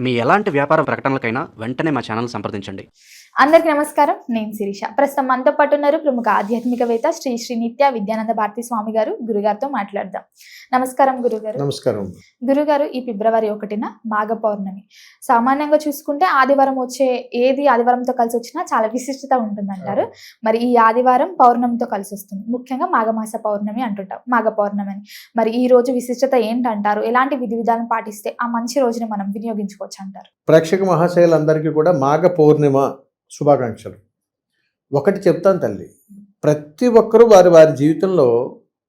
మీ ఎలాంటి వ్యాపార ప్రకటనలకైనా వెంటనే మా ఛానల్ సంప్రదించండి. అందరికీ నమస్కారం. నేను శిరీష. ప్రస్తుతం మనతో పాటు ఉన్నారు ప్రముఖ ఆధ్యాత్మికవేత్త శ్రీ శ్రీ నిత్య విద్యానంద భారతి స్వామి గారు. గురుగారితో మాట్లాడదాం. నమస్కారం గురుగారు. నమస్కారం. గురుగారు ఈ ఫిబ్రవరి ఒకటిన మాఘ పౌర్ణమి. సామాన్యంగా చూసుకుంటే ఆదివారం వచ్చే ఏది ఆదివారంతో కలిసి వచ్చినా చాలా విశిష్టత ఉంటుందంటారు. మరి ఈ ఆదివారం పౌర్ణమితో కలిసి వస్తుంది. ముఖ్యంగా మాఘమాస పౌర్ణమి అంటుంటాం. మాఘ పౌర్ణమి అని మరి ఈ రోజు విశిష్టత ఏంటంటారు? ఎలాంటి విధి విధానం పాటిస్తే ఆ మంచి రోజుని మనం వినియోగించుకోవచ్చు అంటారు? ప్రేక్షక మహాశయులందరికీ కూడా మాఘ పౌర్ణిమ శుభాకాంక్షలు. ఒకటి చెప్తాను తల్లి ప్రతి ఒక్కరూ వారి వారి జీవితంలో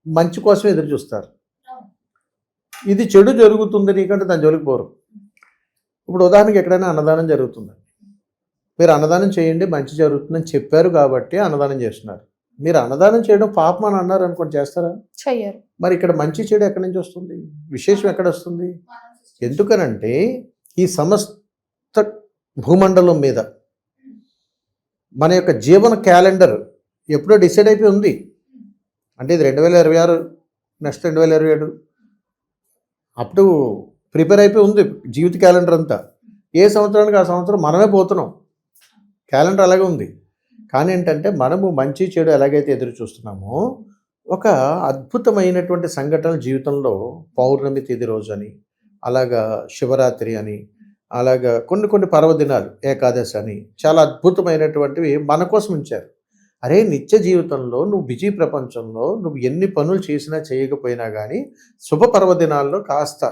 మంచి కోసం ఎదురు చూస్తారు. ఇది చెడు జరుగుతుంది నీకంటే దాని జోలికి పోరు. ఇప్పుడు ఉదాహరణకి ఎక్కడైనా అన్నదానం జరుగుతుంది మీరు అన్నదానం చేయండి మంచి జరుగుతుందని చెప్పారు కాబట్టి అన్నదానం చేస్తున్నారు. మీరు అన్నదానం చేయడం పాపం అని అన్నారు అనుకోండి చేస్తారా? చెయ్యరు. మరి ఇక్కడ మంచి చెడు ఎక్కడి నుంచి వస్తుంది? విశేషం ఎక్కడ వస్తుంది? ఎందుకనంటే ఈ సమస్త భూమండలం మీద మన యొక్క జీవన క్యాలెండర్ ఎప్పుడో డిసైడ్ అయిపోయి ఉంది. అంటే ఇది రెండు వేల ఇరవై ఆరు నెక్స్ట్ రెండు వేల ఇరవై ఏడు. అప్పుడు ప్రిపేర్ అయిపోయి ఉంది జీవిత క్యాలెండర్ అంతా. ఏ సంవత్సరానికి ఆ సంవత్సరం మనమే పోతున్నాం. క్యాలెండర్ అలాగే ఉంది. కానీ ఏంటంటే మనము మంచి చెడు ఎలాగైతే ఎదురు చూస్తున్నామో ఒక అద్భుతమైనటువంటి సంఘటనలు జీవితంలో పౌర్ణమి తిథి రోజు అని అలాగా శివరాత్రి అని అలాగా కొన్ని కొన్ని పర్వదినాలు ఏకాదశి అని చాలా అద్భుతమైనటువంటివి మన కోసం ఉంచారు. అరే నిత్య జీవితంలో నువ్వు బిజీ ప్రపంచంలో నువ్వు ఎన్ని పనులు చేసినా చేయకపోయినా కానీ శుభ పర్వదినాల్లో కాస్త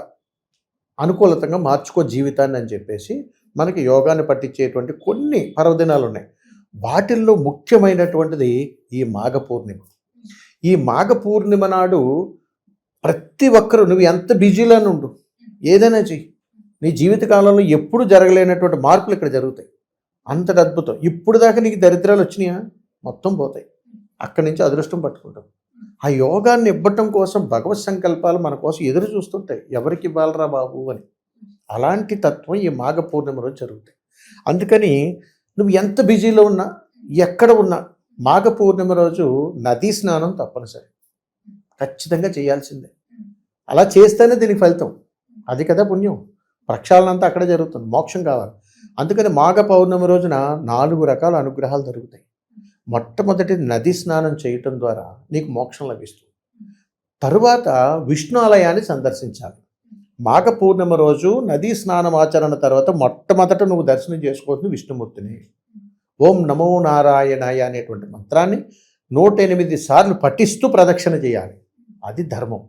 అనుకూలతంగా మార్చుకో జీవితాన్ని అని చెప్పేసి మనకి యోగాన్ని పట్టించేటువంటి కొన్ని పర్వదినాలు ఉన్నాయి వాటిల్లో ముఖ్యమైనటువంటిది ఈ మాఘ పూర్ణిమ. ఈ మాఘ పూర్ణిమ నాడు ప్రతి ఒక్కరూ నువ్వు ఎంత బిజీలో ఉండు. ఏదైనా చెయ్యి. నీ జీవితకాలంలో ఎప్పుడు జరగలేనటువంటి మార్పులు ఇక్కడ జరుగుతాయి. అంతటి అద్భుతం. ఇప్పుడు దాకా నీకు దరిద్రాలు వచ్చినాయా? మొత్తం పోతాయి. అక్కడి నుంచి అదృష్టం పట్టుకుంటాం. ఆ యోగాన్ని ఇవ్వటం కోసం భగవత్ సంకల్పాలు మన కోసం ఎదురు చూస్తుంటాయి. ఎవరికి ఇవ్వాలరా బాబు అని. అలాంటి తత్వం ఈ మాఘ పూర్ణిమ రోజు జరుగుతాయి. అందుకని నువ్వు ఎంత బిజీలో ఉన్నా ఎక్కడ ఉన్నా మాఘ పూర్ణిమ రోజు నదీ స్నానం తప్పనిసరి. ఖచ్చితంగా చేయాల్సిందే. అలా చేస్తేనే దీనికి ఫలితం. అది కదా పుణ్యం. ప్రక్షాళన అంతా అక్కడే జరుగుతుంది. మోక్షం కావాలి. అందుకని మాఘ పౌర్ణమి రోజున నాలుగు రకాల అనుగ్రహాలు జరుగుతాయి మొట్టమొదటి నది స్నానం చేయటం ద్వారా నీకు మోక్షం లభిస్తుంది. తరువాత విష్ణు ఆలయాన్ని సందర్శించాలి. మాఘ పూర్ణిమ రోజు నదీ స్నానం ఆచరణ తర్వాత మొట్టమొదట నువ్వు దర్శనం చేసుకోవచ్చు విష్ణుమూర్తిని. ఓం నమో నారాయణాయ అనేటువంటి మంత్రాన్ని నూట ఎనిమిది సార్లు పఠిస్తూ ప్రదక్షిణ చేయాలి. అది ధర్మం.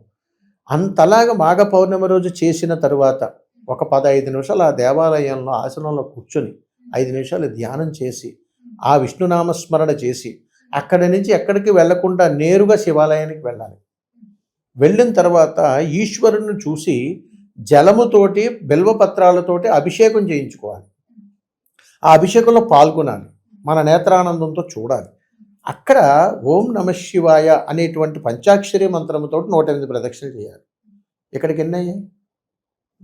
అంతలాగా మాఘ పౌర్ణమి రోజు చేసిన తరువాత ఒక పదహైదు నిమిషాలు ఆ దేవాలయంలో ఆసనంలో కూర్చొని ఐదు నిమిషాలు ధ్యానం చేసి ఆ విష్ణునామస్మరణ చేసి అక్కడి నుంచి ఎక్కడికి వెళ్ళకుండా నేరుగా శివాలయానికి వెళ్ళాలి. వెళ్ళిన తర్వాత ఈశ్వరుని చూసి జలముతోటి బిల్వపత్రాలతోటి అభిషేకం చేయించుకోవాలి. ఆ అభిషేకంలో పాల్గొనాలి. మన నేత్రానందంతో చూడాలి. అక్కడ ఓం నమ శివాయ అనేటువంటి పంచాక్షరి మంత్రంతో నూట ఎనిమిది ప్రదక్షిణలు చేయాలి. ఇక్కడికి ఎన్నయ్యాయి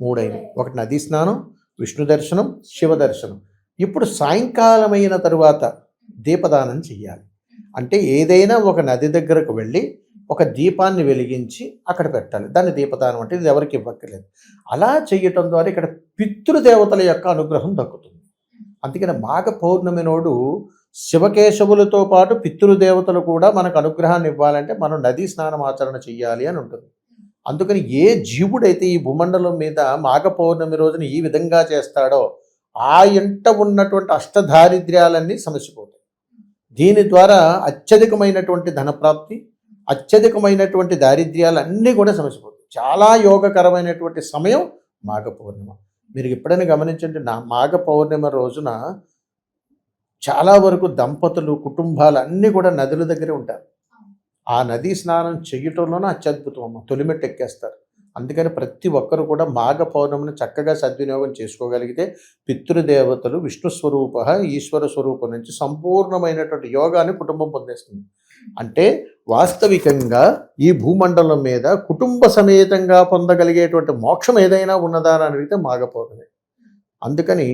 మూడైనవి ఒకటి నదీ స్నానం విష్ణు దర్శనం శివ దర్శనం. ఇప్పుడు సాయంకాలం అయిన తరువాత దీపదానం చెయ్యాలి. అంటే ఏదైనా ఒక నది దగ్గరకు వెళ్ళి ఒక దీపాన్ని వెలిగించి అక్కడ పెట్టాలి. దాన్ని దీపదానం అంటే ఇది ఎవరికి ఇవ్వక్కర్లేదు. అలా చేయటం ద్వారా ఇక్కడ పితృదేవతల యొక్క అనుగ్రహం దక్కుతుంది. అందుకని మాఘ పౌర్ణమి నోడు శివకేశవులతో పాటు పితృదేవతలు కూడా మనకు అనుగ్రహాన్ని ఇవ్వాలంటే మనం నదీ స్నానం ఆచరణ చెయ్యాలి అని ఉంటుంది. అందుకని ఏ జీవుడైతే ఈ భూమండలం మీద మాఘ పౌర్ణమి రోజున ఈ విధంగా చేస్తాడో ఆ ఇంట ఉన్నటువంటి అష్టదారిద్ర్యాలన్నీ సమసిపోతాయి. దీని ద్వారా అత్యధికమైనటువంటి ధనప్రాప్తి అత్యధికమైనటువంటి దారిద్ర్యాలన్నీ కూడా సమసిపోతాయి. చాలా యోగకరమైనటువంటి సమయం మాఘ పౌర్ణిమ మీరు ఎప్పుడైనా గమనించండి నా మాఘ పౌర్ణిమ రోజున చాలా వరకు దంపతులు కుటుంబాలు అన్నీ కూడా నదుల దగ్గరే ఉంటారు. ఆ నదీ స్నానం చేయటంలోనే అత్యద్భుతం అమ్మ తొలిమెట్టు ఎక్కేస్తారు. అందుకని ప్రతి ఒక్కరు కూడా మాఘ పౌర్ణమిని చక్కగా సద్వినియోగం చేసుకోగలిగితే పితృదేవతలు విష్ణు స్వరూప ఈశ్వర స్వరూపం నుంచి సంపూర్ణమైనటువంటి యోగాన్ని కుటుంబం పొందేస్తుంది. అంటే వాస్తవికంగా ఈ భూమండలం మీద కుటుంబ సమేతంగా పొందగలిగేటువంటి మోక్షం ఏదైనా ఉన్నదా అని అడిగితే మాఘ పౌర్ణమి. అందుకని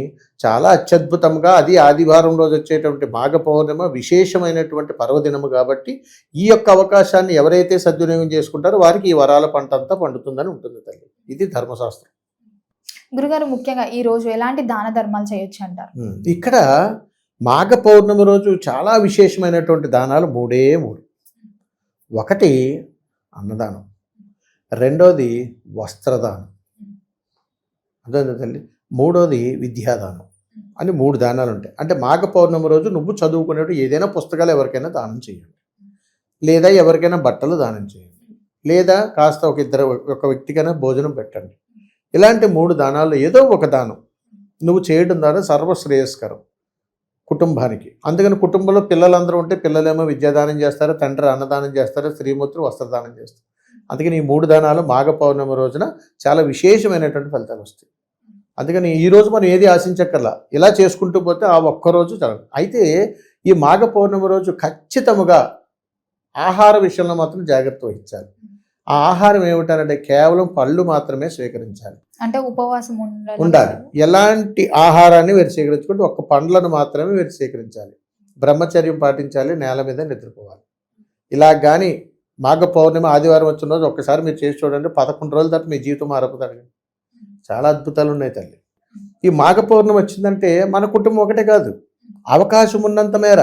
చాలా అత్యద్భుతంగా అది ఆదివారం రోజు వచ్చేటువంటి మాఘ పౌర్ణిమ విశేషమైనటువంటి పర్వదినము కాబట్టి ఈ యొక్క అవకాశాన్ని ఎవరైతే సద్వినియోగం చేసుకుంటారో వారికి ఈ వరాల పంట అంతా పండుతుందని ఉంటుంది తల్లి. ఇది ధర్మశాస్త్రం. గురుగారు ముఖ్యంగా ఈ రోజు ఎలాంటి దాన ధర్మాలు చేయొచ్చు అంటారు? ఇక్కడ మాఘ పౌర్ణమి రోజు చాలా విశేషమైనటువంటి దానాలు మూడే మూడు. ఒకటి అన్నదానం. రెండోది వస్త్రదానం. అదే తల్లి? మూడోది విద్యాదానం. అని మూడు దానాలు ఉంటాయి అంటే మాఘ పౌర్ణమి రోజు నువ్వు చదువుకునేటు ఏదైనా పుస్తకాలు ఎవరికైనా దానం చేయండి. లేదా ఎవరికైనా బట్టలు దానం చేయండి. లేదా కాస్త ఒక ఇద్దరు ఒక వ్యక్తికైనా భోజనం పెట్టండి. ఇలాంటి మూడు దానాలు ఏదో ఒక దానం. నువ్వు చేయడం ద్వారా సర్వశ్రేయస్కరం కుటుంబానికి. అందుకని కుటుంబంలో పిల్లలందరూ ఉంటే పిల్లలేమో విద్యాదానం చేస్తారు తండ్రి అన్నదానం చేస్తారు స్త్రీమూర్తులు వస్త్రదానం చేస్తారు. అందుకని ఈ మూడు దానాలు మాఘ పౌర్ణమి రోజున చాలా విశేషమైనటువంటి ఫలితాలు వస్తాయి. అందుకని ఈ రోజు మనం ఏది ఆశించక్కర్లా. ఇలా చేసుకుంటూ పోతే ఆ ఒక్కరోజు చాలు అయితే ఈ మాఘ పౌర్ణమి రోజు ఖచ్చితముగా ఆహార విషయంలో మాత్రం జాగ్రత్త వహించాలి. ఆ ఆహారం ఏమిటంటే కేవలం పళ్ళు మాత్రమే స్వీకరించాలి. అంటే ఉపవాసం ఉండాలి. ఉండాలి. ఎలాంటి ఆహారాన్ని వీరు స్వీకరించుకుంటే ఒక్క పండ్లను మాత్రమే వీరు స్వీకరించాలి. బ్రహ్మచర్యం పాటించాలి నేల మీద నిద్రపోవాలి. ఇలా కానీ మాఘ పౌర్ణమి ఆదివారం వచ్చిన రోజు ఒక్కసారి మీరు చేసి చూడండి పదకొండు రోజుల తర్వాత మీ జీవితం మారపోతాడు చాలా అద్భుతాలు ఉన్నాయి తల్లి. ఈ మాఘ పౌర్ణమి వచ్చిందంటే మన కుటుంబం ఒకటే కాదు. అవకాశం ఉన్నంత మేర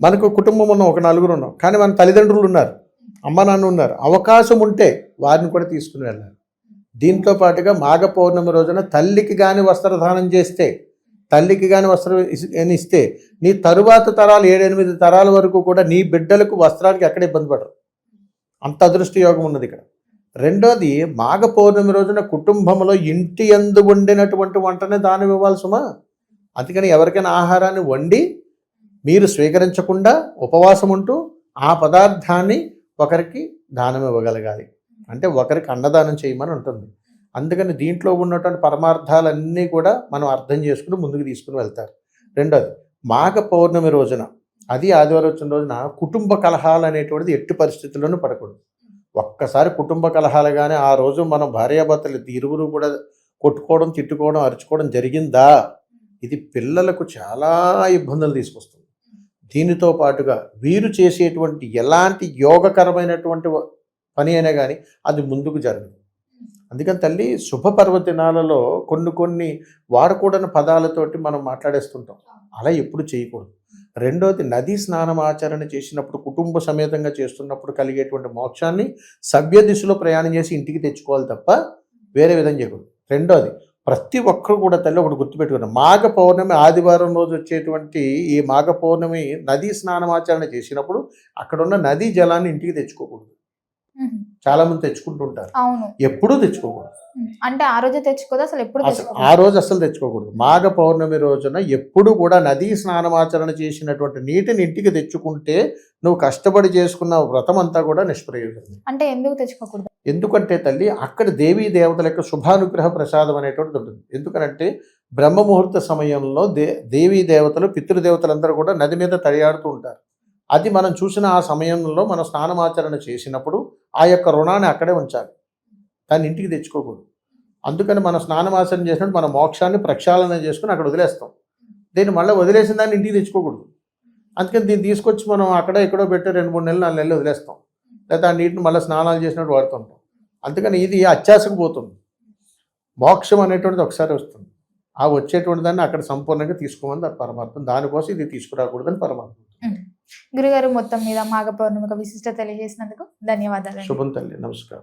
మనకు కుటుంబం ఉన్నాం ఒక నలుగురు ఉన్నాం. కానీ మన తల్లిదండ్రులు ఉన్నారు అమ్మ నాన్న ఉన్నారు. అవకాశం ఉంటే వారిని కూడా తీసుకుని వెళ్ళాలి. దీంతో పాటుగా మాఘ పౌర్ణమి రోజున తల్లికి కానీ వస్త్రదానం చేస్తే తల్లికి కానీ వస్త్రం ఇస్తే నీ తరువాత తరాలు ఏడెనిమిది తరాల వరకు కూడా నీ బిడ్డలకు వస్త్రానికి ఎక్కడ ఇబ్బంది పడరు. అంత అదృష్ట యోగం ఉన్నది ఇక్కడ. రెండోది మాఘ పౌర్ణమి రోజున కుటుంబంలో ఇంటి ఎందు వండినటువంటి వంటనే దానం ఇవ్వాలి సుమా అందుకని ఎవరికైనా ఆహారాన్ని వండి మీరు స్వీకరించకుండా ఉపవాసం ఉంటూ ఆ పదార్థాన్ని ఒకరికి దానం ఇవ్వగలగాలి. అంటే ఒకరికి అన్నదానం చేయమని ఉంటుంది. అందుకని దీంట్లో ఉన్నటువంటి పరమార్థాలన్నీ కూడా మనం అర్థం చేసుకుని ముందుకు తీసుకుని వెళ్తారు. రెండోది మాఘ పౌర్ణమి రోజున అది ఆదివారం వచ్చిన రోజున కుటుంబ కలహాలు అనేటువంటిది ఎట్టి పరిస్థితుల్లోనూ పడకూడదు. ఒక్కసారి కుటుంబ కలహాలు కానీ ఆ రోజు మనం భార్యాభర్తలు ఇరువురు కూడా కొట్టుకోవడం తిట్టుకోవడం అరుచుకోవడం జరిగిందా? ఇది పిల్లలకు చాలా ఇబ్బందులు తీసుకొస్తుంది. దీనితో పాటుగా వీరు చేసేటువంటి ఎలాంటి యోగకరమైనటువంటి పని అయినా కానీ అది ముందుకు జరగదు. అందుకని తల్లి శుభపర్వదినాలలో కొన్ని కొన్ని వాడకూడని పదాలతోటి మనం మాట్లాడేస్తుంటాం. అలా ఎప్పుడు చేయకూడదు. రెండోది నదీ స్నానం ఆచరణ చేసినప్పుడు కుటుంబ సమేతంగా చేస్తున్నప్పుడు కలిగేటువంటి మోక్షాన్ని సభ్య దిశలో ప్రయాణం చేసి ఇంటికి తెచ్చుకోవాలి తప్ప వేరే విధంగా చేయకూడదు. రెండోది ప్రతి ఒక్కరు కూడా తల్లి ఒకటి గుర్తుపెట్టుకున్నారు మాఘ పౌర్ణమి ఆదివారం రోజు వచ్చేటువంటి ఈ మాఘ పౌర్ణమి నదీ స్నానం ఆచరణ చేసినప్పుడు అక్కడున్న నదీ జలాన్ని ఇంటికి తెచ్చుకోకూడదు. చాలా మంది తెచ్చుకుంటుంటారు. అవును. ఎప్పుడూ తెచ్చుకోకూడదు. అంటే ఆ రోజే తెచ్చుకోదు అసలు ఎప్పుడు ఆ రోజు అసలు తెచ్చుకోకూడదు. మాఘ పౌర్ణమి రోజున ఎప్పుడు కూడా నదీ స్నానమాచరణ చేసినటువంటి నీటిని ఇంటికి తెచ్చుకుంటే నువ్వు కష్టపడి చేసుకున్న వ్రతం అంతా కూడా నిష్ప్రయోజనం అంటే ఎందుకు తెచ్చుకోకూడదు? ఎందుకంటే తల్లి అక్కడ దేవీ దేవతల యొక్క శుభానుగ్రహ ప్రసాదం అనేటువంటిది ఉంటుంది. ఎందుకనంటే బ్రహ్మ ముహూర్త సమయంలో దే దేవీ దేవతలు పితృదేవతలందరూ కూడా నది మీద తడియాడుతూ ఉంటారు. అది మనం చూసిన ఆ సమయంలో మనం స్నానమాచరణ చేసినప్పుడు ఆ యొక్క రుణాన్ని అక్కడే ఉంచాలి. దాన్ని ఇంటికి తెచ్చుకోకూడదు. అందుకని మనం స్నానమాచరణ చేసినప్పుడు మన మోక్షాన్ని ప్రక్షాళన చేసుకుని అక్కడ వదిలేస్తాం. దీన్ని మళ్ళీ వదిలేసిన దాన్ని ఇంటికి తెచ్చుకోకూడదు. అందుకని దీన్ని తీసుకొచ్చి మనం అక్కడ ఎక్కడో పెట్టి రెండు మూడు నెలలు నాలుగు నెలలు వదిలేస్తాం. లేదా ఆ నీటిని మళ్ళీ స్నానాలు చేసినట్టు వాడుతుంటాం. అందుకని ఇది అత్యాశకు పోతుంది. మోక్షం అనేటువంటిది ఒకసారి వస్తుంది. ఆ వచ్చేటువంటి దాన్ని అక్కడ సంపూర్ణంగా తీసుకోమని దాని పరమార్థం దానికోసం ఇది తీసుకురాకూడదని పరమార్థం గురుగారు మొత్తం మీద మాఘ పౌర్ణమిక విశిష్టత తెలియజేసినందుకు ధన్యవాదాలు శుభం తల్లి నమస్కారం.